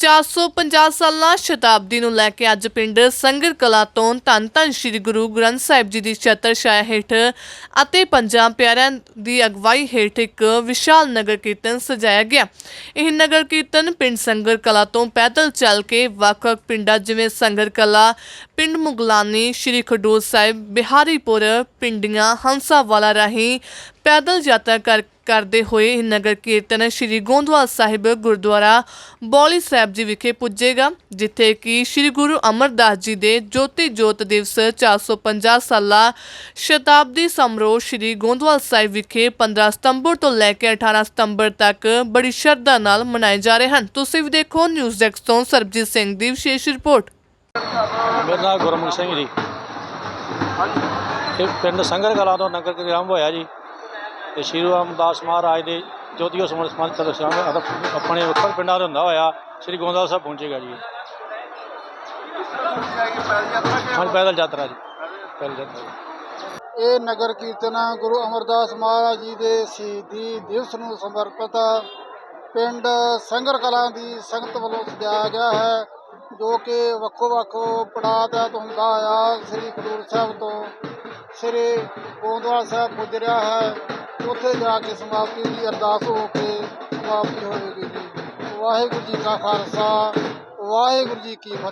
450 ਸਾਲਾ ਸ਼ਤਾਬਦੀ ਨੂੰ ਲੈ ਕੇ ਅੱਜ ਪਿੰਡ ਸੰਗਰ ਕਲਾ ਤੋਂ ਧੰਨ ਧੰਨ ਸ੍ਰੀ ਗੁਰੂ ਗ੍ਰੰਥ ਸਾਹਿਬ ਜੀ ਦੀ ਛਤਰ ਛਾਇਆ ਹੇਠ ਅਤੇ ਪੰਜਾਂ ਪਿਆਰਿਆਂ ਦੀ ਅਗਵਾਈ ਹੇਠ ਇੱਕ ਵਿਸ਼ਾਲ ਨਗਰ ਕੀਰਤਨ ਸਜਾਇਆ ਗਿਆ। ਇਹ ਨਗਰ ਕੀਰਤਨ ਪਿੰਡ ਸੰਗਰ ਕਲਾ ਤੋਂ ਪੈਦਲ ਚੱਲ ਕੇ ਵੱਖ-ਵੱਖ ਪਿੰਡਾਂ, ਜਿਵੇਂ ਸੰਗਰ ਕਲਾ, ਪਿੰਡ ਮੁਗਲਾਨੀ, ਸ਼੍ਰੀ ਖਡੂਰ ਸਾਹਿਬ, ਬਿਹਾਰੀਪੁਰ, ਪਿੰਡੀਆਂ, ਹੰਸਾਵਾਲਾ ਰਾਹੀਂ ਪੈਦਲ ਯਾਤਰਾ ਕਰ ਕਰਦੇ ਹੋਏ ਇਹ ਨਗਰ ਕੀਰਤਨ ਸ਼੍ਰੀ ਗੋਂਦਵਾਲ ਸਾਹਿਬ ਗੁਰਦੁਆਰਾ ਬੌਲੀ ਸਾਹਿਬ ਜੀ ਵਿਖੇ ਪੁੱਜੇਗਾ ਜਿੱਥੇ ਕਿ ਸ਼੍ਰੀ ਗੁਰੂ ਅਮਰਦਾਸ ਜੀ ਦੇ ਜੋਤੀ ਜੋਤ ਦਿਵਸ 450 ਸਾਲਾ ਸ਼ਤਾਬਦੀ ਸਮਾਰੋਹ ਸ਼੍ਰੀ ਗੋਂਦਵਾਲ ਸਾਹਿਬ ਵਿਖੇ 15 ਸਤੰਬਰ ਤੋਂ ਲੈ ਕੇ 18 ਸਤੰਬਰ ਤੱਕ ਬੜੀ ਸ਼ਰਧਾ ਨਾਲ ਮਨਾਏ ਜਾ ਰਹੇ ਹਨ। ਤੁਸੀਂ ਵੀ ਦੇਖੋ ਨਿਊਜ਼ ਡੈਸਕ ਤੋਂ ਸਰਬਜੀਤ ਸਿੰਘ ਦੀ ਵਿਸ਼ੇਸ਼ ਰਿਪੋਰਟ। ਮੇਰਾ ਨਾਮ ਗੁਰਮੁਖ ਸਿੰਘ ਜੀ। ਇਹ ਪਿੰਡ ਸੰਗਰ ਕਲਾਂ ਤੋਂ ਨਗਰ ਕੀਰਤਨ ਹੋਇਆ ਜੀ। ਤੇ ਸ਼੍ਰੀ ਗੁਰੂ ਰਾਮਦਾਸ ਮਹਾਰਾਜ ਦੇ ਜੋਤੀਓ ਸਮਰ ਸਮਾਨ ਚਲੋ ਆਪਣੇ ਉੱਪਰ ਪਿੰਡਾਂ ਦੇ ਹੁੰਦਾ ਹੋਇਆ, ਸ਼੍ਰੀ ਗੋਂਦਵਾਲ ਸਾਹਿਬ ਪਹੁੰਚੇਗਾ ਜੀ। ਹਾਂ ਪੈਦਲ ਯਾਤਰਾ ਜੀ, ਪੈਦਲ ਯਾਤਰਾ ਜੀ। ਇਹ ਨਗਰ ਕੀਰਤਨ ਗੁਰੂ ਅਮਰਦਾਸ ਮਹਾਰਾਜ ਜੀ ਦੇ ਸ਼ਹੀਦੀ ਦਿਵਸ ਨੂੰ ਸਮਰਪਿਤ ਪਿੰਡ ਸੰਗਰ ਕਲਾਂ ਦੀ ਸੰਗਤ ਵੱਲੋਂ ਸਜਾਇਆ ਗਿਆ ਹੈ, ਜੋ ਕਿ ਵੱਖੋ ਵੱਖ ਪੜਾਅ ਤਹਿਤ ਹੁੰਦਾ ਆ ਸ੍ਰੀ ਖਡੂਰ ਸਾਹਿਬ ਤੋਂ ਸ੍ਰੀ ਗੋਂਦਵਾਲ ਸਾਹਿਬ ਪੁੱਜ ਰਿਹਾ ਹੈ। ਉੱਥੇ ਜਾ ਕੇ ਸਮਾਪਤੀ ਦੀ ਅਰਦਾਸ ਹੋ ਕੇ ਸਮਾਪਤੀ ਹੋਵੇਗੀ ਜੀ। ਵਾਹਿਗੁਰੂ ਜੀ ਕਾ ਖਾਲਸਾ, ਵਾਹਿਗੁਰੂ ਜੀ ਕੀ ਫਤਿਹ।